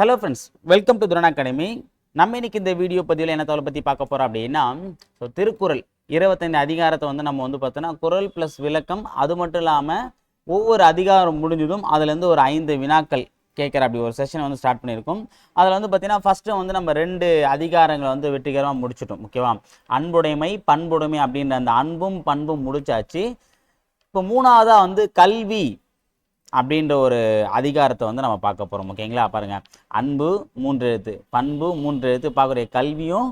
Hello friends welcome to Thurana academy நம்ம இன்னைக்கு இந்த வீடியோ பதிவில் என்ன தகவலை பற்றி பார்க்க போகிறோம் அப்படின்னா ஸோ திருக்குறள் இருபத்தைந்து அதிகாரத்தை வந்து நம்ம வந்து பார்த்தோன்னா குறள் ப்ளஸ் விளக்கம் அது மட்டும் இல்லாமல் ஒவ்வொரு அதிகாரம் முடிஞ்சதும் அதுலேருந்து ஒரு ஐந்து வினாக்கள் கேட்குற அப்படி ஒரு செஷன் வந்து ஸ்டார்ட் பண்ணியிருக்கோம். அதில் வந்து பார்த்தீங்கன்னா ஃபஸ்ட்டு வந்து நம்ம ரெண்டு அதிகாரங்களை வந்து வெற்றிகரமாக முடிச்சிட்டோம் ஓகேவா அன்புடைமை பண்புடைமை அப்படின்ற அந்த அன்பும் பண்பும் முடிச்சாச்சு. இப்போ மூணாவதாக வந்து கல்வி அப்படின்ற ஒரு அதிகாரத்தை வந்து நம்ம பார்க்க போகிறோம் ஓகேங்களா? பாருங்க. அன்பு மூன்று எழுத்து. பண்பு மூன்று எழுத்து. பார்க்கக்கூடிய கல்வியும்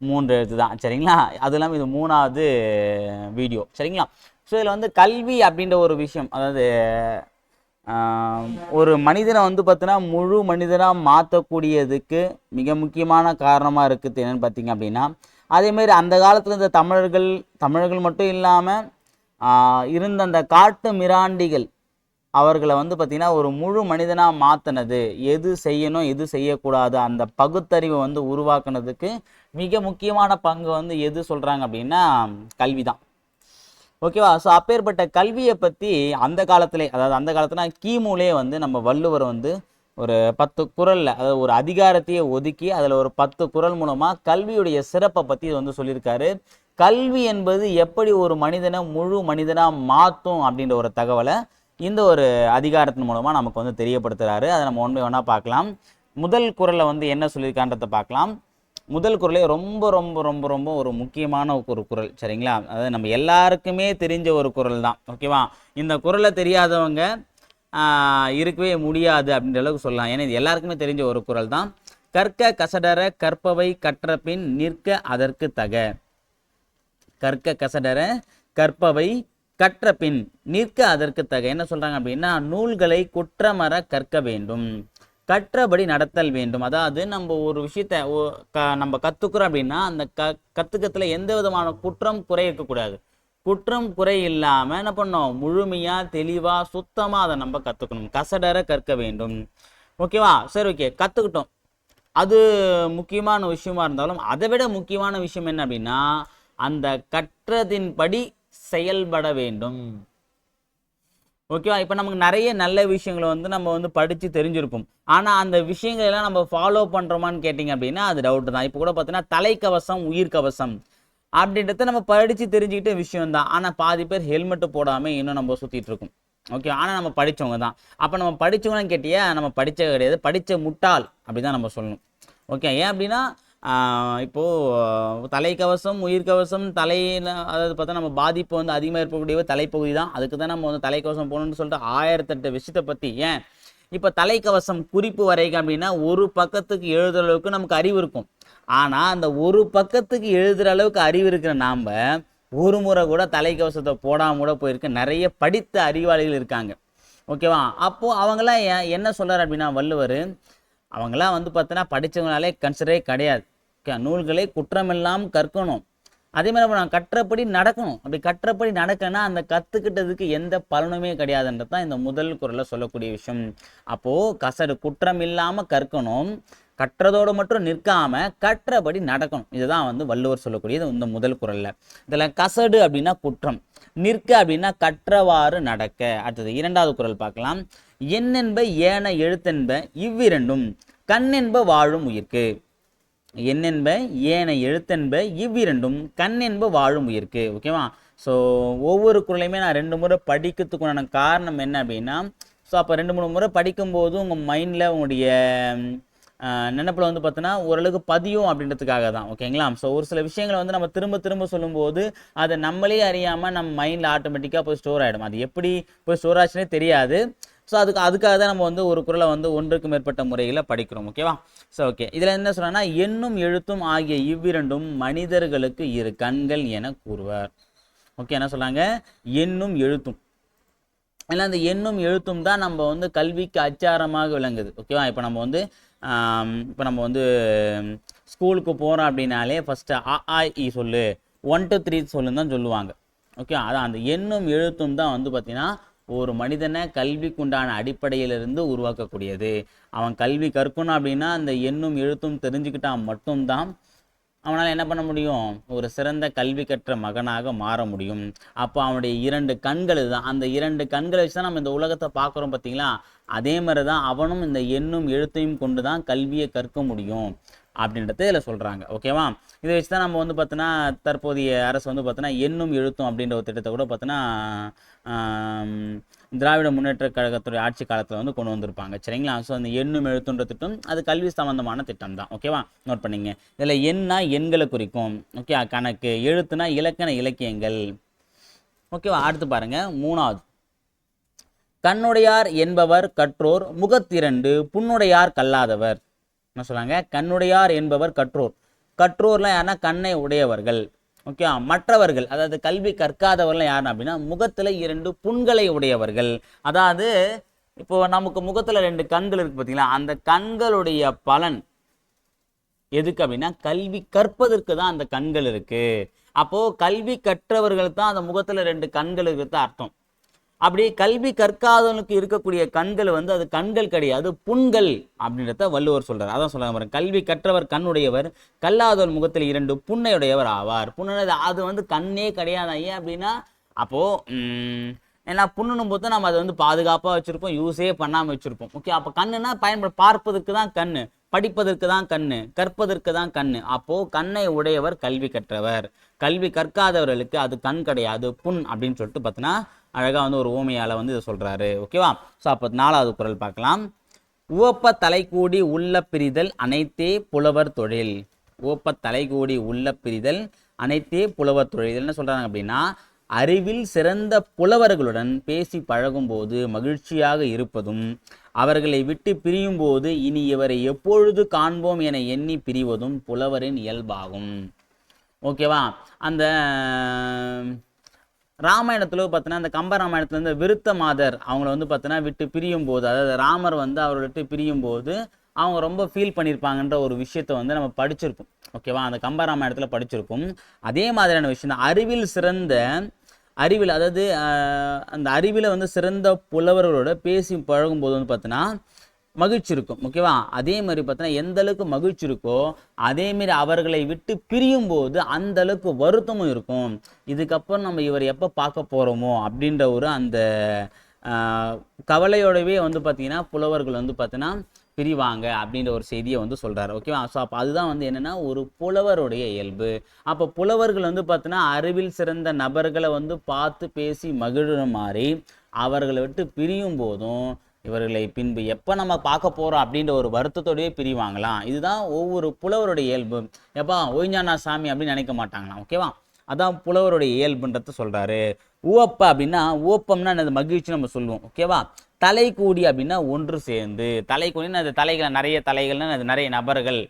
மூன்று எழுத்து தான். சரிங்களா? அது இல்லாமல் இது மூணாவது வீடியோ சரிங்களா? ஸோ இதில் வந்து கல்வி அப்படின்ற ஒரு விஷயம். அதாவது ஒரு மனிதனை வந்து பார்த்தீங்கன்னா முழு மனிதனாக மாற்றக்கூடியதுக்கு மிக முக்கியமான காரணமாக இருக்குது என்னன்னு பார்த்தீங்க அப்படின்னா அதேமாரி அந்த காலத்தில் இந்த தமிழர்கள் தமிழர்கள் மட்டும் இல்லாமல் இருந்த அந்த காட்டு மிராண்டிகள் அவர்களை வந்து பார்த்திங்கன்னா ஒரு முழு மனிதனாக மாற்றினது எது செய்யணும் எது செய்யக்கூடாது அந்த பகுத்தறிவை வந்து உருவாக்குனதுக்கு மிக முக்கியமான பங்கு வந்து எது சொல்கிறாங்க அப்படின்னா கல்வி தான் ஓகேவா? ஸோ அப்பேற்பட்ட கல்வியை பற்றி அந்த காலத்திலே அதாவது அந்த காலத்துல கிமுலே வந்து நம்ம வள்ளுவர் வந்து ஒரு பத்து குறளில் அதாவது ஒரு அதிகாரத்தையே ஒதுக்கி அதில் ஒரு பத்து குறள் மூலமாக கல்வியுடைய சிறப்பை பற்றி வந்து சொல்லியிருக்காரு. கல்வி என்பது எப்படி ஒரு மனிதனை முழு மனிதனாக மாற்றும் அப்படின்ற ஒரு தகவலை இந்த ஒரு அதிகாரத்தின் மூலமாக நமக்கு வந்து தெரியப்படுத்துகிறாரு அதை நம்ம ஒன்று வேணால் ஒன்றா பார்க்கலாம். முதல் குறளில் வந்து என்ன சொல்லியிருக்கான்றதை பார்க்கலாம். முதல் குறளே ரொம்ப ரொம்ப ரொம்ப ரொம்ப ஒரு முக்கியமான ஒரு குறள் சரிங்களா? அதாவது நம்ம எல்லாருக்குமே தெரிஞ்ச ஒரு குரல் தான் ஓகேவா? இந்த குறளை தெரியாதவங்க இருக்கவே முடியாது அப்படின்ற அளவுக்கு சொல்லலாம். ஏன்னா இது எல்லாருக்குமே தெரிஞ்ச ஒரு குறள் தான். கற்க கசடர கற்பவை கற்ற பின் நிற்க அதற்கு தக. கற்க கசடர கற்பவை கற்ற பின் நிற்க அதற்கு தக. என்ன சொல்றாங்க அப்படின்னா நூல்களை குற்றமற கற்க வேண்டும். கற்றபடி நடத்தல் வேண்டும். அதாவது நம்ம ஒரு விஷயத்த க- நம்ம கத்துக்கிறோம் அப்படின்னா அந்த க கத்துக்கத்துல எந்த விதமான குற்றம் குறை இருக்கக்கூடாது. குற்றம் குறை இல்லாம என்ன பண்ணோம் முழுமையா தெளிவா சுத்தமா அதை நம்ம கத்துக்கணும். கசடர கற்க வேண்டும். ஓகேவா? சரி ஓகே. கத்துக்கிட்டோம். அது முக்கியமான விஷயமா இருந்தாலும் அதை விட முக்கியமான விஷயம் என்ன அப்படின்னா அந்த கற்றதின்படி செயல்பட வேண்டும். ஓகேவா இப்போ நமக்கு நிறைய நல்ல விஷயங்களை வந்து நம்ம வந்து படித்து தெரிஞ்சிருப்போம். ஆனால் அந்த விஷயங்களை எல்லாம் நம்ம ஃபாலோ பண்ணுறோமான்னு கேட்டிங்க அப்படின்னா அது டவுட் தான். இப்போ கூட பார்த்தீங்கன்னா தலைக்கவசம் உயிர்க்கவசம் அப்படின்றத நம்ம படித்து தெரிஞ்சுக்கிட்ட விஷயம் தான் ஆனால் பாதி பேர் ஹெல்மெட்டு போடாமல் இன்னும் நம்ம சுற்றிட்டு இருக்கோம். ஓகே ஆனால் நம்ம படித்தவங்க தான். அப்போ நம்ம படித்தவங்கன்னு கேட்டியா? நம்ம படித்த கிடையாது. படித்த முட்டாள் அப்படி தான் நம்ம சொல்லணும். ஓகே ஏன் அப்படின்னா இப்போது தலைக்கவசம் உயிர்கவசம் தலையில் அதாவது பார்த்தா நம்ம பாதிப்பு வந்து அதிகமாக இருக்கக்கூடிய தலைப்பகுதி தான். அதுக்கு தான் நம்ம வந்து தலைக்கவசம் போகணும்னு சொல்லிட்டு ஆயிரத்தெட்டு விஷயத்தை பற்றி ஏன்? இப்போ தலைக்கவசம் குறிப்பு வரைக்கும் அப்படின்னா ஒரு பக்கத்துக்கு எழுதுகிற அளவுக்கு நமக்கு அறிவு இருக்கும். ஆனால் அந்த ஒரு பக்கத்துக்கு எழுதுகிற அளவுக்கு அறிவு இருக்கிற நாம் ஒரு முறை கூட தலைக்கவசத்தை போடாமல் கூட போயிருக்கு. நிறைய படித்த அறிவாளிகள் இருக்காங்க. ஓகேவா? அப்போது அவங்களாம் என்ன சொல்கிறார் அப்படின்னா வள்ளுவர் அவங்களாம் வந்து பார்த்தோன்னா படித்தவங்களாலே கன்சிடரே கிடையாது. நூல்களை குற்றமில்லாமல் கற்கணும். அதே மாதிரி நான் கற்றபடி நடக்கணும். அப்படி கற்றபடி நடக்கனா அந்த கற்றுக்கிட்டதுக்கு எந்த பலனுமே கிடையாதுன்றது தான் இந்த முதல் குறளில் சொல்லக்கூடிய விஷயம். அப்போது கசடு குற்றம் இல்லாமல் கற்கணும். கற்றதோடு மட்டும் நிற்காம கற்றபடி நடக்கணும். இதுதான் வந்து வள்ளுவர் சொல்லக்கூடியது இந்த முதல் குறளில் இதில் கசடு அப்படின்னா குற்றம். நிற்க அப்படின்னா கற்றவாறு நடக்க. அடுத்தது இரண்டாவது குறள் பார்க்கலாம். எண்ணென்ப ஏன எழுத்தென்ப இவ்விரண்டும் கண்ணென்ப வாழும் உயிர்க்கு. எண்ணென்ப ஏன எழுத்தென்ப இவ்விரண்டும் கண்ணென்ப வாழும் உயிர்க்கு. ஓகேவா ஸோ ஒவ்வொரு குரலையுமே நான் ரெண்டு முறை படிக்கிறதுக்குண்டான காரணம் என்ன அப்படின்னா ஸோ அப்போ ரெண்டு மூணு முறை படிக்கும்போது உங்கள் மைண்டில் உங்களுடைய நினப்பில் வந்து பார்த்தோன்னா ஓரளவுக்கு பதியும் அப்படின்றதுக்காக தான். ஓகேங்களா ஸோ ஒரு சில விஷயங்களை வந்து நம்ம திரும்ப திரும்ப சொல்லும்போது அதை நம்மளே அறியாமல் நம்ம மைண்டில் ஆட்டோமேட்டிக்காக போய் ஸ்டோர் ஆகிடும் அது எப்படி போய் ஸ்டோர் ஆச்சுன்னே தெரியாது. ஸோ அதுக்கு அதுக்காக தான் நம்ம வந்து ஒரு குறளை வந்து ஒன்றுக்கு மேற்பட்ட முறையில் படிக்கிறோம் ஓகேவா ஸோ ஓகே இதில் என்ன சொல்கிறேன்னா எண்ணும் எழுத்தும் ஆகிய இவ்விரண்டும் மனிதர்களுக்கு இரு கண்கள் என கூறுவார். ஓகே என்ன சொல்றாங்க எண்ணும் எழுத்தும். ஏன்னா அந்த எண்ணும் எழுத்தும் தான் நம்ம வந்து கல்விக்கு அச்சாரமாக விளங்குது ஓகேவா இப்போ நம்ம வந்து இப்போ நம்ம வந்து ஸ்கூலுக்கு போகிறோம் அப்படின்னாலே ஃபஸ்ட்டு அ ஆ இ சொல்லு. ஒன் டூ த்ரீ சொல்லுன்னு தான் சொல்லுவாங்க ஓகே அதான் அந்த எண்ணும் எழுத்தும் தான் வந்து பார்த்தீங்கன்னா ஒரு மனிதனை கல்விக்குண்டான அடிப்படையிலிருந்து உருவாக்கக்கூடியது. அவன் கல்வி கற்கணும் அப்படின்னா அந்த எண்ணும் எழுத்தும் தெரிஞ்சுக்கிட்டான் மட்டும்தான் அவனால் என்ன பண்ண முடியும்? ஒரு சிறந்த கல்வி கற்ற மகனாக மாற முடியும். அப்போ அவனுடைய இரண்டு கண்கள் தான் அந்த இரண்டு கண்களை வச்சு தான் நம்ம இந்த உலகத்தை பார்க்குறோம் பார்த்தீங்களா? அதே மாதிரி தான் அவனும் இந்த எண்ணும் எழுத்தையும் கொண்டு தான் கல்வியை கற்க முடியும். அப்படின்றத இதில் சொல்கிறாங்க ஓகேவா இதை வச்சு தான் நம்ம வந்து பார்த்தோன்னா தற்போதைய அரசு வந்து பார்த்தோன்னா எண்ணும் எழுத்தும் அப்படின்ற ஒரு திட்டத்தை கூட பார்த்தோன்னா திராவிட முன்னேற்ற கழகத்துடைய ஆட்சி காலத்தில் வந்து கொண்டு வந்திருப்பாங்க. சரிங்களா? ஸோ அந்த எண்ணும் எழுத்துன்ற திட்டம் அது கல்வி சம்மந்தமான திட்டம் தான் ஓகேவா நோட் பண்ணிங்க. இதில் எண்ணா எண்களை குறிக்கும். ஓகே கணக்கு எழுத்துனா இலக்கண இலக்கியங்கள். ஓகேவா அடுத்து பாருங்கள் மூணாவது. கண்ணுடையார் என்பவர் கற்றோர் முகத்திரண்டு புண்ணுடையார் கல்லாதவர். என்ன சொல்கிறாங்க கண்ணுடையார் என்பவர் கற்றோர். கற்றோர்லாம் யாருன்னா கண்ணை உடையவர்கள். ஓகே மற்றவர்கள். அதாவது கல்வி கற்காதவர்கள் யாருன்னா அப்படின்னா முகத்தில் இரண்டு புண்களை உடையவர்கள். அதாவது இப்போ நமக்கு முகத்தில் ரெண்டு கண்கள் இருக்கு பார்த்தீங்களா அந்த கண்களுடைய பலன் எதுக்கு அப்படின்னா கல்வி கற்பதற்கு தான் அந்த கண்கள் இருக்குது அப்போது கல்வி கற்றவர்கள் தான் அந்த முகத்தில் ரெண்டு கண்கள் இருக்கிறது அர்த்தம். அப்படி கல்வி கற்காதவனுக்கு இருக்கக்கூடிய கண்கள் வந்து அது கண்கள் கிடையாது புண்கள் அப்படின்றத வள்ளுவர் சொல்றாரு. அதான் சொல்றாங்க பாருங்க கல்வி கற்றவர் கண்ணுடையவர் கல்லாதவர் முகத்தில் இரண்டு புண்ணையுடையவர் ஆவார். புண்ணு அது வந்து கண்ணே கிடையாது. ஏன் அப்படின்னா அப்போ ஏன்னா புண்ணுனும் போது நம்ம அதை வந்து பாதுகாப்பாக வச்சிருப்போம் யூஸே பண்ணாமல் வச்சிருப்போம். ஓகே அப்போ கண்ணுனா பயன்பட பார்ப்பதற்கு தான் கண்ணு படிப்பதற்கு தான் கண்ணு கற்பதற்கு தான் கண்ணு. அப்போ கண்ணை உடையவர் கல்வி கற்றவர். கல்வி கற்காதவர்களுக்கு அது கண் கிடையாது புண் அப்படின்னு சொல்லிட்டு பார்த்தீங்கன்னா அழகாக வந்து ஒரு ஊமையால் வந்து இதை சொல்கிறாரு ஓகேவா ஸோ அப்போ நாலாவது குரல் பார்க்கலாம். உவப்ப தலைக்கூடி உள்ள பிரிதல் அனைத்தே புலவர் தொழில். உவப்ப தலைக்கூடி உள்ள பிரிதல் அனைத்தே புலவர் தொழில் என்ன சொல்கிறாங்க அப்படின்னா அறிவில் சிறந்த புலவர்களுடன் பேசி பழகும்போது மகிழ்ச்சியாக இருப்பதும் அவர்களை விட்டு பிரியும் போது இனி இவரை எப்பொழுது காண்போம் என எண்ணி பிரிவதும் புலவரின் இயல்பாகும். ஓகேவா அந்த ராமாயணத்துல பார்த்தீங்கன்னா அந்த கம்ப ராமாயணத்துல இந்த விருத்த மாதர் அவங்கள வந்து பார்த்தீங்கன்னா விட்டு பிரியும் போது அதாவது ராமர் வந்து அவரை விட்டு பிரியும் போது அவங்க ரொம்ப ஃபீல் பண்ணியிருப்பாங்கன்ற ஒரு விஷயத்த வந்து நம்ம படிச்சிருப்போம். ஓகேவா அந்த கம்ப ராமாயணத்துல படிச்சிருப்போம். அதே மாதிரியான விஷயம் தான். அறிவில் சிறந்த அறிவில் அதாவது அந்த அறிவில் வந்து சிறந்த புலவர்களோட பேசி பழகும்போது வந்து பார்த்தீங்கன்னா மகிழ்ச்சி இருக்கும் ஓகேவா? அதே மாதிரி பார்த்தீங்கன்னா எந்த அளவுக்கு மகிழ்ச்சி இருக்கோ அதேமாரி அவர்களை விட்டு பிரியும் போது அந்த அளவுக்கு வருத்தமும் இருக்கும். இதுக்கப்புறம் நம்ம இவர் எப்போ பார்க்க போகிறோமோ அப்படின்ற ஒரு அந்த கவலையோடவே வந்து பார்த்தீங்கன்னா புலவர்கள் வந்து பார்த்தீங்கன்னா பிரிவாங்க அப்படின்ற ஒரு செய்தியை வந்து சொல்கிறாரு ஓகேவா? ஸோ அப்போ அதுதான் வந்து என்னென்னா ஒரு புலவருடைய இயல்பு. அப்போ புலவர்கள் வந்து பார்த்தீங்கன்னா அறிவில் சிறந்த நபர்களை வந்து பார்த்து பேசி மகிழுற மாதிரி அவர்களை விட்டு பிரியும் போதும் இவர்களை பின்பு எப்போ நம்ம பார்க்க போகிறோம் அப்படின்ற ஒரு வருத்தத்தோடயே பிரிவாங்களாம். இதுதான் ஒவ்வொரு புலவருடைய இயல்பு. எப்பா ஓய்ஞானா சாமி அப்படின்னு நினைக்க மாட்டாங்களாம் ஓகேவா அதான் புலவருடைய இயல்புன்றத சொல்கிறாரு உவப்ப அப்படின்னா ஊப்பம்னா என்னது? மகிழ்ச்சி நம்ம சொல்லுவோம் ஓகேவா தலை கூடி அப்படின்னா ஒன்று சேர்ந்து. தலை கூடினா அது தலைகள் நிறைய தலைகள்னு அது நிறைய நபர்கள்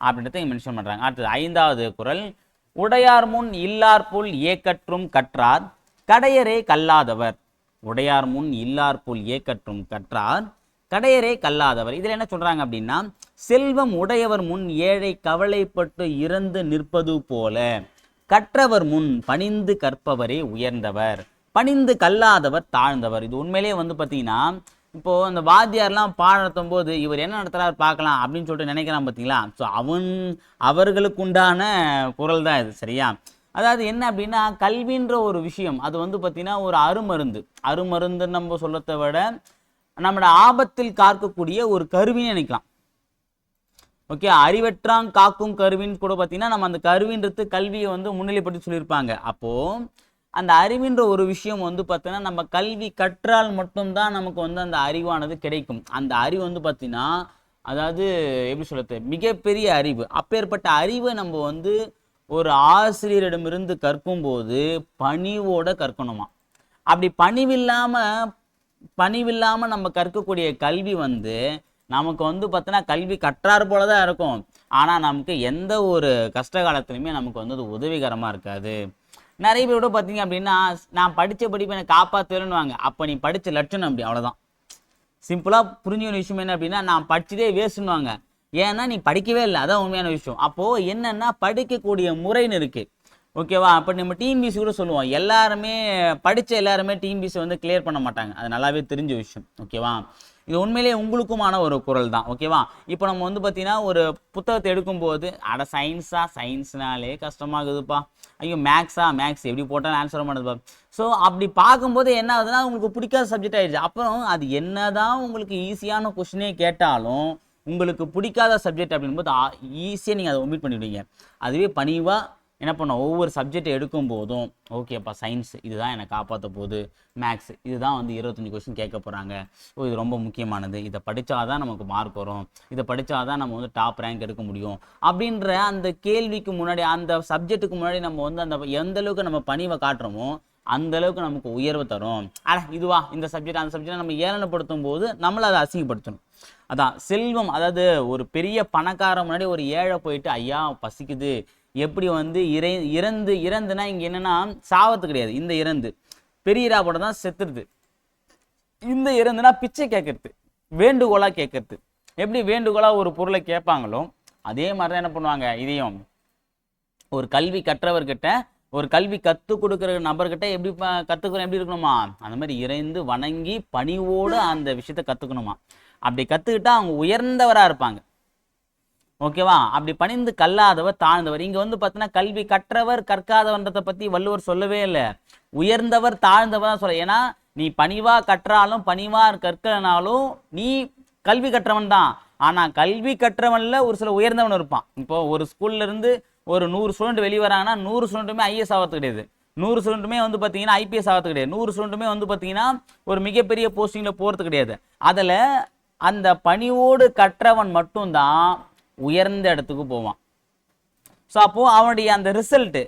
அப்படின்றத மென்ஷன் பண்ணுறாங்க அடுத்தது ஐந்தாவது குரல் உடையார் முன் இல்லார் புல் ஏக்கற்றும் கற்றார் கடையரே கல்லாதவர். உடையார் முன் இல்லார் போல் ஏக்கற்றும் கற்றார். கடையரே கல்லாதவர். இதில் என்ன சொல்றாங்க அப்படின்னா செல்வம் உடையவர் முன் ஏழை கவலைப்பட்டு இறந்து நிற்பது போல கற்றவர் முன் பணிந்து கற்பவரே உயர்ந்தவர். பணிந்து கல்லாதவர் தாழ்ந்தவர். இது உண்மையிலேயே வந்து பார்த்தீங்கன்னா இப்போ அந்த வாத்தியார்லாம் பாடத்தும் போது இவர் என்ன நடத்துறாரு பார்க்கலாம் அப்படின்னு சொல்லிட்டு நினைக்கிறான் பார்த்தீங்களா? ஸோ அவன் அவர்களுக்குண்டான குரல் தான் இது சரியா? அதாவது என்ன அப்படின்னா கல்வின்ற ஒரு விஷயம் அது வந்து பார்த்தீங்கன்னா ஒரு அருமருந்து. அருமருந்துன்னு நம்ம சொல்லத்தை விட நம்மளோட ஆபத்தில் காக்கக்கூடிய ஒரு கருவின்னு நினைக்கலாம். ஓகே அறிவற்றாங் காக்கும் கருவின்னு கூட பார்த்தீங்கன்னா நம்ம அந்த கருவின்றது கல்வியை வந்து முன்னிலைப்படுத்தி சொல்லியிருப்பாங்க. அப்போ அந்த அறிவின்ற ஒரு விஷயம் வந்து பார்த்தீங்கன்னா நம்ம கல்வி கற்றால் மட்டும்தான் நமக்கு வந்து அந்த அறிவானது கிடைக்கும். அந்த அறிவு வந்து பார்த்தீங்கன்னா அதாவது எப்படி சொல்கிறது மிகப்பெரிய அறிவு. அப்பேற்பட்ட அறிவை நம்ம வந்து ஒரு ஆசிரியரிடமிருந்து கற்கும்போது பணிவோட கற்கணுமா? அப்படி பணிவில்லாம பணிவில்லாம நம்ம கற்கக்கூடிய கல்வி வந்து நமக்கு வந்து பார்த்தோன்னா கல்வி கற்றார் போல தான் இருக்கும். ஆனால் நமக்கு எந்த ஒரு கஷ்ட காலத்துலையுமே நமக்கு வந்து அது உதவிகரமாக இருக்காது. நிறைய பேரோட பார்த்தீங்க அப்படின்னா நான் படித்த படிப்பு எனக்கு காப்பாற்றுவேன்னுவாங்க அப்போ நீ படித்த லட்சணம் அப்படி அவ்வளோதான் சிம்பிளாக புரிஞ்ச ஒரு விஷயம் என்ன அப்படின்னா நான் படிச்சதே வேஸ்ட்டுன்னுவாங்க ஏன்னா நீ படிக்கவே இல்லை அதான் உண்மையான விஷயம். அப்போது என்னன்னா படிக்கக்கூடிய முறைன்னு இருக்குது ஓகேவா அப்போ நம்ம டிஎன்பிசி கூட சொல்லுவோம். எல்லாருமே படித்த எல்லாருமே டிஎன்பிசி வந்து கிளியர் பண்ண மாட்டாங்க. அது நல்லாவே தெரிஞ்ச விஷயம். ஓகேவா இது உண்மையிலேயே உங்களுக்குமான ஒரு குரல் தான். ஓகேவா இப்போ நம்ம வந்து பார்த்தீங்கன்னா ஒரு புத்தகத்தை எடுக்கும்போது அட சயின்ஸா சயின்ஸ்னாலே கஷ்டமாகுதுப்பா. ஐயோ மேக்ஸா மேக்ஸ் எப்படி போட்டாலும் ஆன்சர் பண்ணுதுப்பா ஸோ அப்படி பார்க்கும்போது என்ன ஆகுதுன்னா உங்களுக்கு பிடிக்காத சப்ஜெக்ட் ஆயிடுச்சு. அப்புறம் அது என்னதான் உங்களுக்கு ஈஸியான கொஷினே கேட்டாலும் உங்களுக்கு பிடிக்காத சப்ஜெக்ட் அப்படின்போது ஈஸியாக நீங்கள் அதை ஒமிட் பண்ணிவிடுவீங்க அதுவே பணிவாக என்ன பண்ணோம்? ஒவ்வொரு சப்ஜெக்ட் எடுக்கும் போதும் ஓகேப்பா சயின்ஸ் இதுதான் என்னை காப்பாற்ற போகுது. மேக்ஸ் இதுதான் வந்து இருபத்தஞ்சி கொஸ்டின் கேட்க போகிறாங்க ஓ இது ரொம்ப முக்கியமானது. இதை படித்தா தான் நமக்கு மார்க் வரும். இதை படித்தா தான் நம்ம வந்து டாப் ரேங்க் எடுக்க முடியும். அப்படின்ற அந்த கேள்விக்கு முன்னாடி அந்த சப்ஜெக்ட்டுக்கு முன்னாடி நம்ம வந்து அந்த எந்த அளவுக்கு நம்ம பணிவை காட்டுறோமோ அந்த அளவுக்கு நமக்கு உயர்வு தரும். அட இதுவா இந்த சப்ஜெக்ட் அந்த சப்ஜெக்ட் நம்ம ஏளனப்படுத்தும் போது நம்மளை அதை அசிங்கப்படுத்தணும். அதான் செல்வம் அதாவது ஒரு பெரிய பணக்கார முன்னாடி ஒரு ஏழை போயிட்டு ஐயா பசிக்குது. எப்படி வந்து இறை இறந்து இறந்துனா இங்கே என்னன்னா சாவத்து கிடையாது இந்த இறந்து. பெரிய இராப்போட தான் செத்துருது. இந்த இறந்துனா பிச்சை கேட்கறது வேண்டுகோளாக கேட்கறது. எப்படி வேண்டுகோளாக ஒரு பொருளை கேட்பாங்களோ அதே மாதிரி தான் என்ன பண்ணுவாங்க இதையும். ஒரு கல்வி கற்றவர்கிட்ட ஒரு கல்வி கற்றுக் கொடுக்குற நபர்கிட்ட எப்படி கற்றுக்கிறோம் எப்படி இருக்கணுமா? அந்த மாதிரி இறைந்து வணங்கி பணிவோடு அந்த விஷயத்த கற்றுக்கணுமா அப்படி கற்றுக்கிட்டா அவங்க உயர்ந்தவராக இருப்பாங்க. ஓகேவா? அப்படி பணிந்து கல்லாதவர் தாழ்ந்தவர். இங்கே வந்து பார்த்தீங்கன்னா கல்வி கற்றவர் கற்காதவன்றதை பற்றி வள்ளுவர் சொல்லவே இல்லை. உயர்ந்தவர் தாழ்ந்தவர் தான் சொல்ல. ஏன்னா நீ பணிவா கற்றாலும் பணிவா கற்கலனாலும் நீ கல்வி கற்றவன் தான். ஆனால் கல்வி கற்றவனில் ஒரு சில உயர்ந்தவன் இருப்பான். இப்போ ஒரு ஸ்கூல்ல இருந்து ஒரு நூறு ஸ்டூடெண்ட் வெளியே வராங்கன்னா நூறு ஸ்டூடெண்ட்டுமே ஐஎஸ் ஆகிறது கிடையாது. நூறு ஸ்டூடெண்ட்டுமே வந்து பார்த்தீங்கன்னா ஐபிஎஸ் ஆகிறது கிடையாது. நூறு ஸ்டூடெண்ட்டுமே வந்து பார்த்தீங்கன்னா ஒரு மிகப்பெரிய போஸ்டிங்கில் போகிறது கிடையாது. அதில் அந்த பணியோடு கற்றவன் மட்டும்தான் உயர்ந்த இடத்துக்கு போவான். ஸோ அப்போது அவனுடைய அந்த ரிசல்ட்டு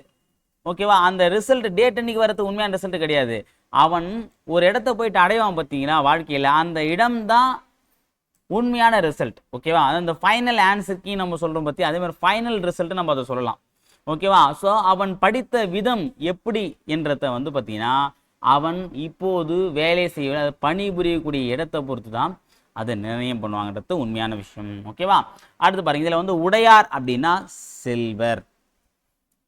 ஓகேவா அந்த ரிசல்ட் டேட் அன்னைக்கு வரது உண்மையான ரிசல்ட் கிடையாது. அவன் ஒரு இடத்த போயிட்டு அடைவான் பார்த்தீங்கன்னா வாழ்க்கையில் அந்த இடம்தான் உண்மையான ரிசல்ட் ஓகேவா அது அந்த ஃபைனல் ஆன்சர் கீ நம்ம சொல்கிறோம் பற்றி அதே மாதிரி ஃபைனல் ரிசல்ட் நம்ம அதை சொல்லலாம். ஓகேவா ஸோ அவன் படித்த விதம் எப்படி என்றத வந்து பார்த்தீங்கன்னா அவன் இப்போது வேலை செய்ய பணிபுரியக்கூடிய இடத்தை பொறுத்து தான் அதை நிர்ணயம் பண்ணுவாங்கன்றது உண்மையான விஷயம். ஓகேவா அடுத்து பாருங்க இதில் வந்து உடையார் அப்படின்னா செல்வர்.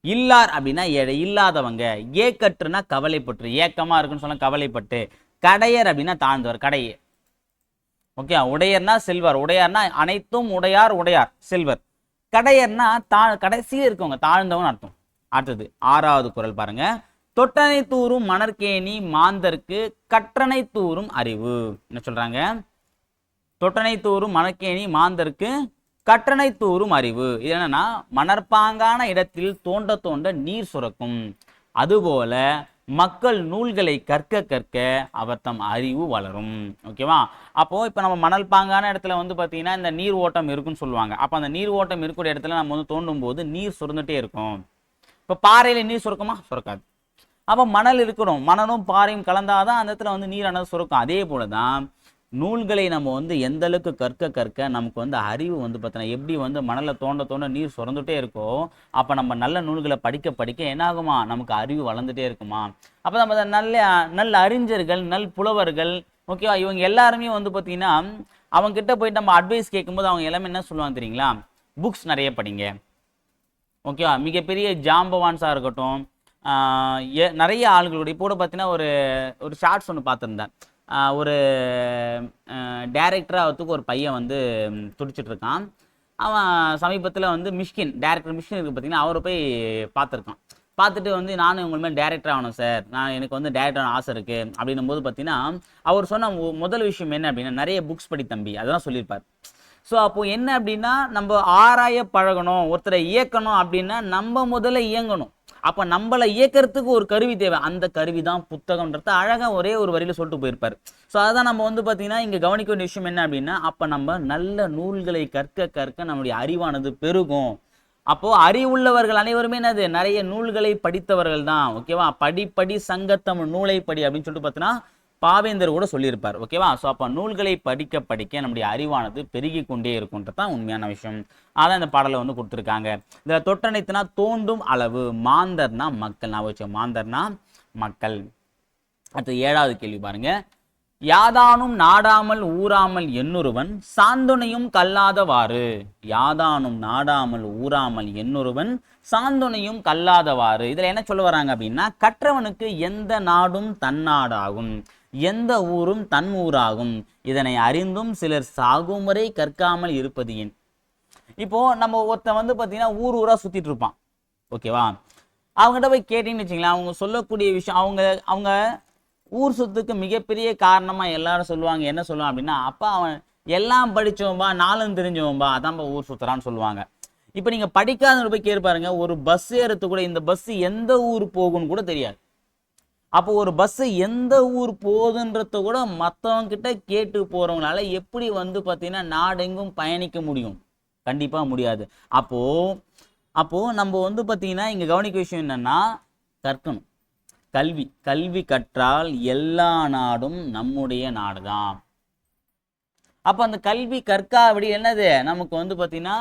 இல்லார் அப்படின்னா ஏழை. இல்லாதவங்க. ஏக்கற்றுனா கவலைப்பட்டு ஏக்கமாக இருக்குன்னு சொன்னால் கவலைப்பட்டு. கடையர் அப்படின்னா தாழ்ந்தவர். கடையே ஓகே உடையர்னா செல்வர் உடையார்னா அனைத்தும் உடையார் உடையார் செல்வர் கடையர்னா தா கடைசியில் இருக்கவங்க தாழ்ந்தவன் அர்த்தம். அடுத்தது ஆறாவது குரல் பாருங்க. தொட்டனை தூரும் மணற்கேணி மாந்தர்க்கு கற்றனை தூரும் அறிவு. என்ன சொல்றாங்க? தொட்டனை தூரும் மணற்கேணி மாந்தர்க்கு கற்றனை தூரும் அறிவு. இது என்னன்னா மணற்பாங்கான இடத்தில் தோண்ட தோண்ட நீர் சுரக்கும். அதுபோல மக்கள் நூல்களை கற்க கற்க அவர் தம் அறிவு வளரும். ஓகேவா அப்போ இப்போ நம்ம மணல் பாங்கான இடத்துல வந்து பார்த்தீங்கன்னா இந்த நீர் ஓட்டம் இருக்குன்னு சொல்லுவாங்க. அப்போ அந்த நீர் ஓட்டம் இருக்கக்கூடிய இடத்துல நம்ம வந்து தோண்டும் போது நீர் சுரந்துட்டே இருக்கும். இப்போ பாறையில நீர் சுரக்குமா? சுரக்காது. அப்போ மணல் இருக்கணும். மணலும் பாறையும் கலந்தாதான் அந்த இடத்துல வந்து நீரானது சுரக்கும். அதே போல தான் நூல்களை நம்ம வந்து எந்த அளவுக்கு கற்க கற்க நமக்கு வந்து அறிவு வந்து பார்த்தோன்னா எப்படி வந்து மணலை தோண்ட தோண்ட நீர் சுரந்துட்டே இருக்கோ அப்போ நம்ம நல்ல நூல்களை படிக்க படிக்க என்னாகுமா நமக்கு அறிவு வளர்ந்துட்டே இருக்குமா? அப்போ நம்ம நல்ல நல்ல அறிஞர்கள் நல் புலவர்கள் ஓகேவா? இவங்க எல்லாருமே வந்து பார்த்தீங்கன்னா அவங்க கிட்ட போயிட்டு நம்ம அட்வைஸ் கேட்கும்போது அவங்க எல்லாமே என்ன சொல்லுவாங்க தெரியுங்களா? புக்ஸ் நிறைய படிங்க. ஓகேவா? மிகப்பெரிய ஜாம்பவான்ஸாக இருக்கட்டும் நிறைய ஆளுங்களுடைய இப்போ கூட பார்த்தீங்கன்னா ஒரு ஒரு ஷார்ட்ஸ் ஒன்று பார்த்துருந்தேன். ஒரு டேரக்டராக ஆகிறதுக்கு ஒரு பையன் வந்து துடிச்சிட்ருக்கான். துடிச்சிட்டு இருக்கான் அவன் சமீபத்தில் வந்து மிஷ்கின் டேரக்டர் மிஷ்கின் இருக்குது பார்த்தீங்கன்னா அவரை போய் பார்த்துருக்கான் பார்த்துட்டு வந்து நானும் உங்கள் மேலே டேரக்டர் ஆகணும் சார் நான் எனக்கு வந்து டேரக்டர் ஆகணும் ஆசை இருக்குது அப்படின்னும் போது பார்த்தீங்கன்னா அவர் சொன்ன முதல் விஷயம் என்ன அப்படின்னா நிறைய புக்ஸ் படி தம்பி. அதெல்லாம் சொல்லியிருப்பார். ஸோ அப்போ என்ன அப்படின்னா நம்ம ஆராய பழகணும் ஒருத்தரை இயக்கணும் அப்படின்னா நம்ம முதல்ல இயங்கணும். அப்போ நம்மளை இயக்கிறதுக்கு ஒரு கருவி தேவை. அந்த கருவி தான் புத்தகம்ன்றத அழகாக ஒரே ஒரு வரியில சொல்லிட்டு போயிருப்பார். ஸோ அதான் நம்ம வந்து பார்த்தீங்கன்னா இங்கே கவனிக்க வேண்டிய விஷயம் என்ன அப்படின்னா அப்போ நம்ம நல்ல நூல்களை கற்க கற்க நம்முடைய அறிவானது பெருகும். அப்போ அறிவுள்ளவர்கள் அனைவருமே என்னது? நிறைய நூல்களை படித்தவர்கள் தான் ஓகேவா படிப்படி சங்கத்தமிழ் நூலை படி அப்படின்னு சொல்லிட்டு பார்த்தீங்கன்னா பாவேந்தர் கூட சொல்லியிருப்பார் ஓகேவா? ஸோ அப்போ நூல்களை படிக்க படிக்க நம்முடைய அறிவானது பெருகி கொண்டே இருக்கும்ன்றது தான் உண்மையான விஷயம். அதான் இந்த பாடலை வந்து கொடுத்துருக்காங்க. இதில் தொட்டனைத்துனா தோண்டும் அளவு மாந்தர்னா மக்கள். நான் வச்ச மாந்தர்னா மக்கள். அடுத்து ஏழாவது கேள்வி பாருங்க. யாதானும் நாடாமல் ஊராமல் எண்ணொருவன் சாந்துணையும் கல்லாதவாறு. யாதானும் நாடாமல் ஊராமல் எண்ணொருவன் சாந்துணையும் கல்லாதவாறு. இதில் என்ன சொல்ல வராங்க அப்படின்னா கற்றவனுக்கு எந்த நாடும் தன்னாடாகும். எந்த ஊரும் தன் ஊராகும். இதனை அறிந்தும் சிலர் சாகும் கற்காமல் இருப்பது ஏன்? இப்போ நம்ம ஒருத்தன் வந்து பார்த்தீங்கன்னா ஊர் ஊரா சுத்திட்டு இருப்பான். ஓகேவா? அவங்ககிட்ட போய் கேட்டீங்கன்னு வச்சுங்களேன் அவங்க சொல்லக்கூடிய விஷயம் அவங்க அவங்க ஊர் சொத்துக்கு மிகப்பெரிய காரணமா எல்லாரும் சொல்லுவாங்க. என்ன சொல்லுவான் அப்படின்னா அப்பா அவன் எல்லாம் படிச்சவன்பா நாளும் தெரிஞ்சவன்பா அதான்ப்பா ஊர் சுத்துறான்னு சொல்லுவாங்க. இப்போ நீங்கள் படிக்காதவங்க போய் கேட்பாருங்க ஒரு பஸ் ஏறத்து கூட இந்த பஸ் எந்த ஊர் போகும்னு கூட தெரியாது. அப்போ ஒரு பஸ்ஸு எந்த ஊர் போகுதுன்றத கூட மற்றவங்க கிட்ட கேட்டு போகிறவங்களால எப்படி வந்து பார்த்தீங்கன்னா நாடெங்கும் பயணிக்க முடியும்? கண்டிப்பாக முடியாது. அப்போது அப்போது நம்ம வந்து பார்த்தீங்கன்னா இங்கே கவனிக்க விஷயம் என்னென்னா கற்கணும். கல்வி. கல்வி கற்றால் எல்லா நாடும் நம்முடைய நாடுதான். அப்போ அந்த கல்வி கற்காவிடி என்னது? நமக்கு வந்து பார்த்தீங்கன்னா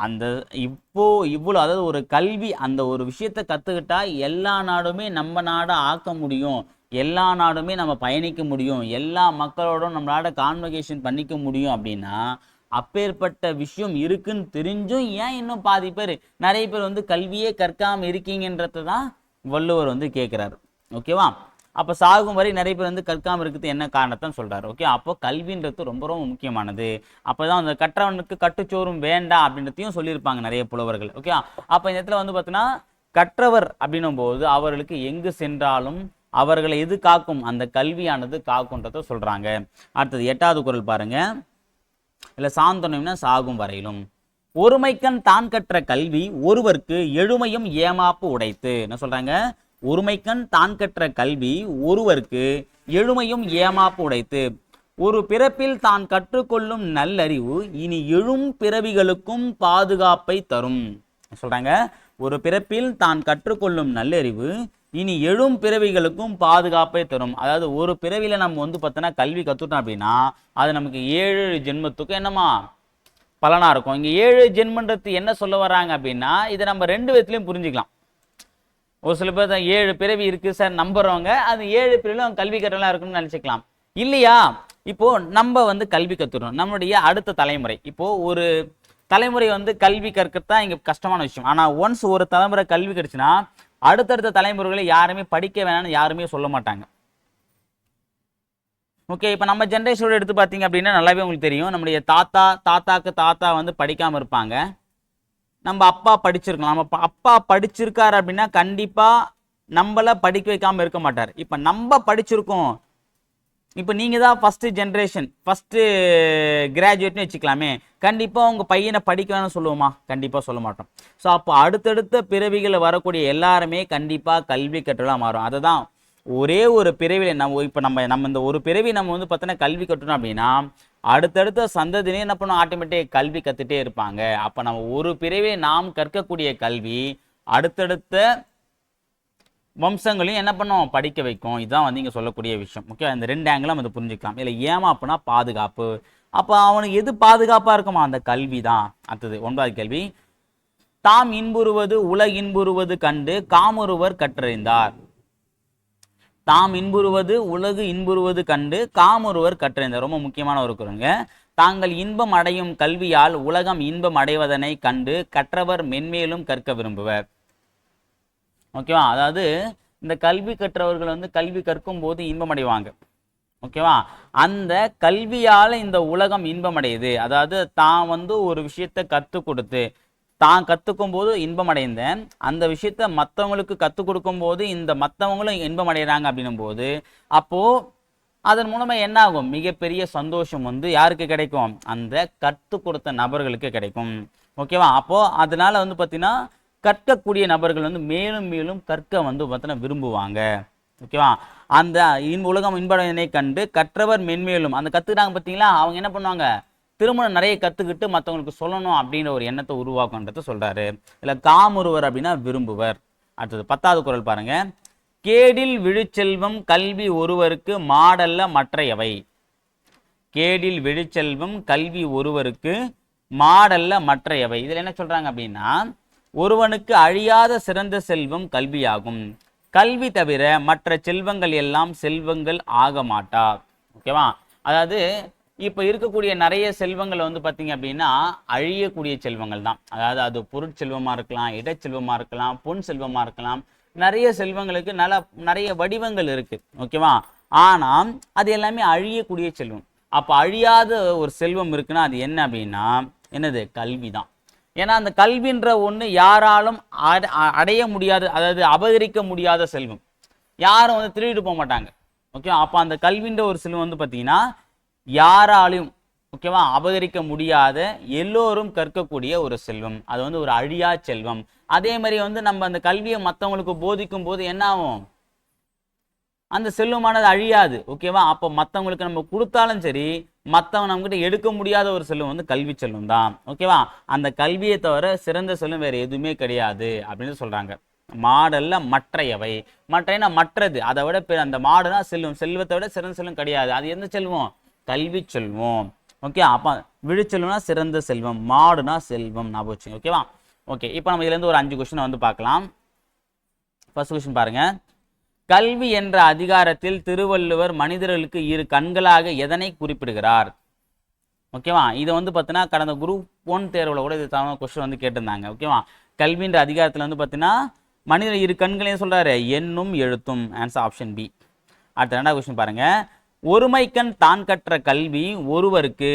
அந்த இப்போ இவ்வளோ அதாவது ஒரு கல்வி அந்த ஒரு விஷயத்தை கற்றுக்கிட்டா எல்லா நாடுமே நம்ம நாடை ஆக்க முடியும். எல்லா நாடுமே நம்ம பயணிக்க முடியும். எல்லா மக்களோடும் நம்மளால கான்வகேஷன் பண்ணிக்க முடியும் அப்படின்னா அப்பேற்பட்ட விஷயம் இருக்குன்னு தெரிஞ்சும் ஏன் இன்னும் பாதி பேர் நிறைய பேர் வந்து கல்வியே கற்காம இருக்கீங்கன்றதை தான் வள்ளுவர் வந்து கேட்குறாரு ஓகேவா? அப்போ சாகும் வரை நிறைய பேர் வந்து கற்காமல் இருக்கிறது என்ன காரணத்தான் சொல்கிறார் ஓகே அப்போ கல்வின்றது ரொம்ப ரொம்ப முக்கியமானது. அப்பதான் அந்த கற்றவனுக்கு கட்டுச்சோறும் வேண்டாம் அப்படின்றதையும் சொல்லியிருப்பாங்க நிறைய புலவர்கள். ஓகே அப்போ இந்த இடத்துல வந்து பார்த்தீங்கன்னா கற்றவர் அப்படின்னும் போது அவர்களுக்கு எங்கு சென்றாலும் அவர்களை எது காக்கும்? அந்த கல்வியானது காக்குன்றதை சொல்கிறாங்க அடுத்தது எட்டாவது குறள் பாருங்க. இல்லை சாந்தனம்னா சாகும் வரையிலும். ஒருமைக்கண் தான் கற்ற கல்வி ஒருவருக்கு எழுமையும் ஏமாப்பு உடைத்து. என்ன சொல்கிறாங்க ஒருமைக்கண் தான் கற்ற கல்வி ஒருவர்க்கு எழுமையும் ஏமாப்பு உடைத்து ஒரு பிறப்பில் தான் கற்றுக்கொள்ளும் நல்லறிவு இனி எழும் பிறவிகளுக்கும் பாதுகாப்பை தரும். சொல்றாங்க ஒரு பிறப்பில் தான் கற்றுக்கொள்ளும் நல்லறிவு இனி எழும் பிறவிகளுக்கும் பாதுகாப்பை தரும். அதாவது ஒரு பிறவியில நம்ம வந்து பார்த்தோன்னா கல்வி கற்றுட்டோம் அப்படின்னா அது நமக்கு ஏழு ஜென்மத்துக்கும் என்னமா? பலனாக இருக்கும். இங்கே ஏழு ஜென்மன்றது என்ன சொல்ல வராங்க அப்படின்னா இதை நம்ம ரெண்டு விதத்துலையும் புரிஞ்சுக்கலாம். ஒரு சில பேர் தான் ஏழு பிறவி இருக்குது சார் நம்புறவங்க அது ஏழு பிறவிலும் கல்வி கற்றலாம் இருக்குன்னு நினச்சிக்கலாம். இல்லையா? இப்போ நம்ம வந்து கல்வி கற்றுக்கணும் நம்மளுடைய அடுத்த தலைமுறை. இப்போ ஒரு தலைமுறை வந்து கல்வி கற்கிறது தான் இங்கே கஷ்டமான விஷயம். ஆனால் ஒன்ஸ் ஒரு தலைமுறை கல்வி கிடைச்சுன்னா அடுத்தடுத்த தலைமுறைகளை யாருமே படிக்க வேணாம்னு யாருமே சொல்ல மாட்டாங்க. ஓகே இப்போ நம்ம ஜென்ரேஷனோட எடுத்து பார்த்தீங்க அப்படின்னா நல்லாவே உங்களுக்கு தெரியும். நம்முடைய தாத்தா தாத்தாக்கு தாத்தா வந்து படிக்காமல் இருப்பாங்க. நம்ம அப்பா படிச்சிருக்கலாம். நம்ம அப்பா- படிச்சிருக்காரு அப்படின்னா கண்டிப்பாக நம்மள படிக்க வைக்காம இருக்க மாட்டார். இப்போ நம்ம படிச்சிருக்கோம். இப்போ நீங்கள் தான் ஃபஸ்ட்டு ஜென்ரேஷன் ஃபஸ்ட்டு கிராஜுவேட்னு வச்சுக்கலாமே. கண்டிப்பாக உங்கள் பையனை படிக்க வேணும்னு சொல்லுவோமா? கண்டிப்பாக சொல்ல மாட்டோம். ஸோ அப்போ அடுத்தடுத்த பிறவிகள் வரக்கூடிய எல்லாருமே கண்டிப்பாக கல்வி கற்றலாக மாறும். அதுதான் ஒரே ஒரு பிறவியில் நம்ம இப்போ நம்ம நம்ம இந்த ஒரு பிறவி நம்ம வந்து பார்த்தோன்னா கல்வி கட்டணும் அப்படின்னா அடுத்தடுத்த சந்ததினே என்ன பண்ணும்? ஆட்டோமேட்டிக் கல்வி கத்துட்டே இருப்பாங்க. அப்போ நம்ம ஒரு பிரிவை நாம் கற்கக்கூடிய கல்வி அடுத்தடுத்த வம்சங்களையும் என்ன பண்ணும்? படிக்க வைக்கும். இதுதான் வந்து இங்கே சொல்லக்கூடிய விஷயம். ஓகே இந்த ரெண்டு ஆங்கிளும் அதை புரிஞ்சுக்கலாம். இல்லை ஏமாப்புனா பாதுகாப்பு. அப்போ அவனுக்கு எது பாதுகாப்பாக இருக்குமா? அந்த கல்வி தான் அடுத்தது ஒன்பதாவது கேள்வி. தாம் இன்புறுவது உலகின்புறுவது கண்டு காமொருவர் கற்றறிந்தார். தாம் இன்புறுவது உலகு இன்புறுவது கண்டு காமொருவர் கற்றறிந்தார். ரொம்ப முக்கியமான ஒரு குரங்க. தாங்கள் இன்பம் அடையும் கல்வியால் உலகம் இன்பம் அடைவதனை கண்டு கற்றவர் மென்மேலும் கற்க விரும்புவர். ஓகேவா அதாவது இந்த கல்வி கற்றவர்கள் வந்து கல்வி கற்கும் போது இன்பம் அடைவாங்க. ஓகேவா அந்த கல்வியால இந்த உலகம் இன்பம் அடையுது. அதாவது தான் வந்து ஒரு விஷயத்தை கற்றுக் கொடுத்து தான் கற்றுக்கும் போது இன்பம் அடைந்தேன் அந்த விஷயத்த மற்றவங்களுக்கு கற்றுக் கொடுக்கும் போது இந்த மற்றவங்களும் இன்பம் அடைகிறாங்க அப்படின்னும் போது அப்போது அதன் மூலமாக என்ன ஆகும் மிகப்பெரிய சந்தோஷம் வந்து யாருக்கு கிடைக்கும்? அந்த கற்றுக் கொடுத்த நபர்களுக்கு கிடைக்கும். ஓகேவா? அப்போது அதனால் வந்து பார்த்திங்கன்னா கற்கக்கூடிய நபர்கள் வந்து மேலும் மேலும் கற்க வந்து பார்த்தீங்கன்னா விரும்புவாங்க. ஓகேவா? அந்த இன் உலகம் இன்படனை கண்டு கற்றவர் மென்மேலும் அந்த கற்றுக்கிறாங்க பார்த்தீங்களா அவங்க என்ன பண்ணுவாங்க? திருமணம் நிறைய கற்றுக்கிட்டு மற்றவங்களுக்கு சொல்லணும் அப்படின்ற ஒரு எண்ணத்தை உருவாக்குன்றத சொல்கிறாரு இதில் காமுருவர் அப்படின்னா விரும்புவர். அடுத்தது பத்தாவது குறள் பாருங்க. கேடில் விழுச்செல்வம் கல்வி ஒருவருக்கு மாடல்ல மற்றையவை. கேடில் விழுச்செல்வம் கல்வி ஒருவருக்கு மாடல்ல மற்றையவை. இதில் என்ன சொல்கிறாங்க அப்படின்னா ஒருவனுக்கு அழியாத சிறந்த செல்வம் கல்வியாகும். கல்வி தவிர மற்ற செல்வங்கள் எல்லாம் செல்வங்கள் ஆக மாட்டா. ஓகேவா? அதாவது இப்போ இருக்கக்கூடிய நிறைய செல்வங்களை வந்து பார்த்தீங்க அப்படின்னா அழியக்கூடிய செல்வங்கள் தான். அதாவது அது பொருட்செல்வமாக இருக்கலாம் இடச்செல்வமாக இருக்கலாம் பொன் செல்வமாக இருக்கலாம். நிறைய செல்வங்களுக்கு நல்ல நிறைய வடிவங்கள் இருக்குது ஓகேவா? ஆனால் அது எல்லாமே அழியக்கூடிய செல்வம். அப்போ அழியாத ஒரு செல்வம் இருக்குன்னா அது என்ன அப்படின்னா என்னது? கல்வி தான். ஏன்னா அந்த கல்வின்ற ஒன்று யாராலும் அட- அடைய முடியாத அதாவது அபகரிக்க முடியாத செல்வம். யாரும் வந்து திருடிட்டு போக மாட்டாங்க. ஓகே? அப்போ அந்த கல்வின்ற ஒரு செல்வம் வந்து பார்த்தீங்கன்னா யாராலையும் ஓகேவா அபகரிக்க முடியாத எல்லோரும் கற்கக்கூடிய ஒரு செல்வம். அது வந்து ஒரு அழியா செல்வம். அதே மாதிரி வந்து நம்ம அந்த கல்வியை மற்றவங்களுக்கு போதிக்கும் போது என்ன ஆகும்? அந்த செல்வமானது அழியாது ஓகேவா? அப்போ மற்றவங்களுக்கு நம்ம கொடுத்தாலும் சரி மற்றவங்க நம்மகிட்ட எடுக்க முடியாத ஒரு செல்வம் வந்து கல்வி செல்வம் தான் ஓகேவா? அந்த கல்வியை தவிர சிறந்த செல்வம் வேறு எதுவுமே கிடையாது அப்படின்னு சொல்கிறாங்க மாடல்ல மற்றையவை. மற்றையனா மற்றது. அதை விட அந்த மாடுனா செல்வம். செல்வத்தை விட சிறந்த செல்வம் கிடையாது. அது எந்த செல்வம்? கல்வி செல்வம். ஓகே அப்போ விழுச்செல்வம்னா சிறந்த செல்வம் மாடுனா செல்வம் ஞாபகம் வச்சுங்க ஓகேவா ஓகே இப்போ நம்ம இதுலேருந்து ஒரு அஞ்சு கொஸ்டின் வந்து பார்க்கலாம். ஃபர்ஸ்ட் கொஸ்டின் பாருங்கள் கல்வி என்ற அதிகாரத்தில் திருவள்ளுவர் மனிதர்களுக்கு இரு கண்களாக எதனை குறிப்பிடுகிறார்? ஓகேவா இதை வந்து பார்த்தீங்கன்னா கடந்த குரூப் ஒன் தேர்வில் கூட இது தவிர கொஸ்டின் வந்து கேட்டிருந்தாங்க ஓகேவா கல்வின்ற அதிகாரத்தில் வந்து பார்த்தீங்கன்னா மனிதர் இரு கண்களையும் சொல்கிறாரு எண்ணும் எழுத்தும் ஆன்சர் ஆப்ஷன் பி அடுத்த ரெண்டாவது கொஸ்டின் பாருங்கள் ஒருமைக்கண் தான் கற்ற கல்வி ஒருவருக்கு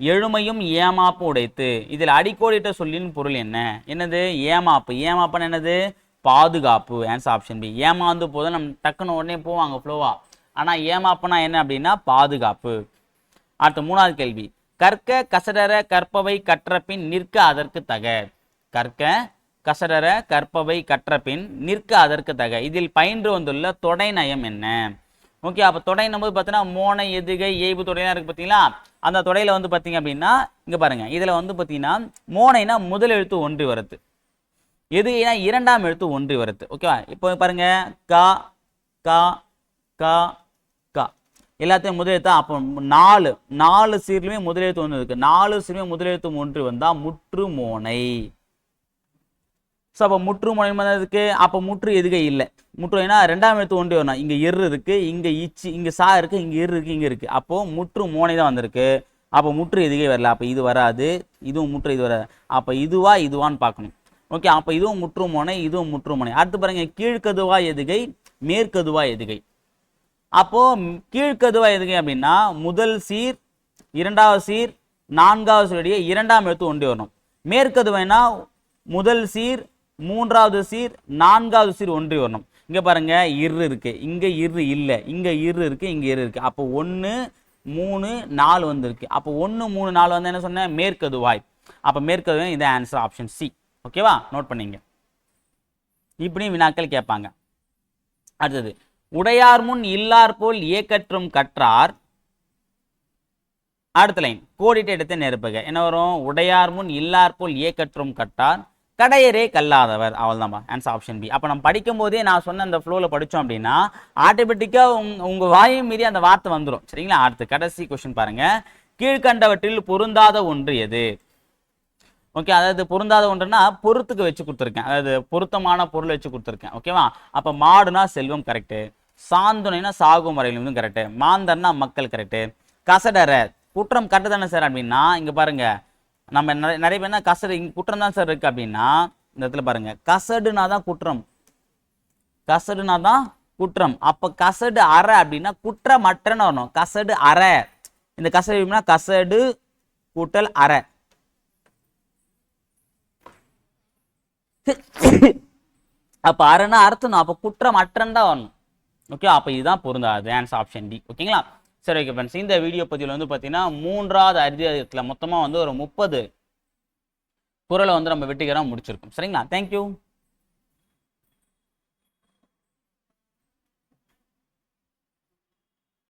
எழுமையும் ஏமாப்பு உடைத்து. இதில் அடிக்கோடிட்ட சொல்லின் பொருள் என்ன? என்னது? ஏமாப்பு. ஏமாப்புன்னு என்னது? பாதுகாப்பு. ஆன்சர் ஆப்ஷன் பி ஏமாந்து போதும் நம்ம டக்குன்னு உடனே போவாங்க ஃப்ளோவா ஆனால் ஏமாப்புனா என்ன அப்படின்னா பாதுகாப்பு. அடுத்த மூணாவது கேள்வி. கற்க கசடர கற்பவை கற்ற பின் நிற்க அதற்கு தக. கற்க கசடர கற்பவை கற்ற பின் நிற்க அதற்கு தக. இதில் பயின்று வந்துள்ள தொடை நயம் என்ன? ஓகே அப்போ தொடையினும் போது பார்த்தீங்கன்னா மோனை எதுகை ஏய்பு தொடைலாம் இருக்குது பார்த்தீங்களா? அந்த தொடையில் வந்து பார்த்தீங்க அப்படின்னா இங்கே பாருங்கள் இதில் வந்து பார்த்தீங்கன்னா மோனைனா முதல் எழுத்து ஒன்று வருது எதுகைனா இரண்டாம் எழுத்து ஒன்று வருது ஓகேவா இப்போ பாருங்கள் கா கா கா கா. எல்லாத்தையும் முதலெழுத்தா அப்போ நாலு நாலு சீர்லையுமே முதலெழுத்து ஒன்று இருக்குது நாலு சீர்லையுமே முதலெழுத்து ஒன்று வந்தால் முற்று மோனை. ஸோ அப்போ முற்று மோனை வந்ததுக்கு அப்போ முற்று எதுகை இல்லை. முற்றுனா ரெண்டாம் எழுத்து ஒன்றே வரணும் இங்கே எரு இருக்குது இங்கே இச்சு இங்கே சா இருக்குது இங்கே எரு இருக்குது இங்கே இருக்குது அப்போது முற்று மோனை தான் வந்திருக்கு. அப்போ முற்று எதுகை வரல. அப்போ இது வராது. இதுவும் முற்று இது வராது. அப்போ இதுவா இதுவான்னு பார்க்கணும். ஓகே அப்போ இதுவும் முற்று மோனை இதுவும் முற்று மோனை. அடுத்து பாருங்க கீழ்க்கதுவா எதுகை மேற்கதுவா எதுகை. அப்போது கீழ்கதுவா எதுகை அப்படின்னா முதல் சீர் இரண்டாவது சீர் நான்காவது சீருடைய இரண்டாம் எழுத்து ஒன்றே வரணும் மேற்கதுவைனா முதல் சீர் மூன்றாவது சீர் நான்காவது சீர் ஒன்றி வரணும். இங்கே பாருங்க இரு இருக்கு. இங்கே இரு இல்லை. இங்கே இரு இருக்கு இங்கே இரு இருக்கு. அப்போ ஒன்று மூணு நாலு வந்திருக்கு. அப்போ ஒன்று மூணு நாலு வந்து என்ன சொன்னேன்? மேற்கதுவாய் அப்போ மேற்கது இதான் ஆன்சர் ஆப்ஷன் சி ஓகேவா நோட் பண்ணிங்க. இப்படியும் வினாக்கள் கேட்பாங்க. அடுத்தது உடையார் முன் இல்லார் போல் ஏக்கற்றும் கற்றார். அடுத்த லைன் கோடிட்ட இடத்தை நிரப்புக. என்ன வரும்? உடையார் முன் இல்லார் போல் ஏக்கற்றும் கற்றார். கடையரே கல்லாதவர். அவள்தான்பா ஆன்சர் ஆப்ஷன் பி அப்போ நம்ம படிக்கும் போதே நான் சொன்ன அந்த ஃப்ளோவில் படித்தோம் அப்படின்னா ஆட்டோமேட்டிக்காக உங் உங்கள் வாயும் மீறி அந்த வார்த்தை வந்துடும் சரிங்களா? அடுத்து கடைசி கொஸ்டின் பாருங்கள் கீழ்கண்டவற்றில் பொருந்தாத ஒன்று எது? ஓகே அதாவது பொருந்தாத ஒன்றுனா பொருத்துக்கு வச்சு கொடுத்துருக்கேன். அதாவது பொருத்தமான பொருள் வச்சு கொடுத்துருக்கேன். ஓகேவா அப்போ மாடுனா செல்வம் கரெக்டு சாந்துணைனா சாகும் வரையிலும் கரெக்டு மாந்தன்னா மக்கள் கரெக்டு கசடரை குற்றம் கரெக்டு தானே சார் அப்படின்னா இங்கே பாருங்கள் நம்ம நிறைய நிறைய பேர் என்ன கசடு இங்கே குற்றம் தான் சார் இருக்கு அப்படின்னா இந்த இடத்துல பாருங்க. கசடுனா தான் குற்றம். கசடுனா தான் குற்றம். அப்ப கசடு அற அப்படின்னா குற்றமற்றன்னு வரணும். கசடு அற. இந்த கசடு எப்படின்னா கசடு கூட்டல் அற. அப்ப அறனா அர்த்தம் அப்போ குற்றம் அற்றன் தான் வரணும். ஓகே அப்போ இதுதான் பொருந்தாது. ஆன்சர் ஆப்ஷன் டி ஓகேங்களா? சரி ஓகே ஃப்ரெண்ட்ஸ் இந்த வீடியோ பதிவில் வந்து பார்த்தீங்கன்னா மூன்றாவது அத்தியாயத்தில் மொத்தமாக வந்து ஒரு முப்பது குரலை வந்து நம்ம வெட்டிக்கிறோம் முடிச்சிருக்கோம். சரிங்களா? தேங்க்யூ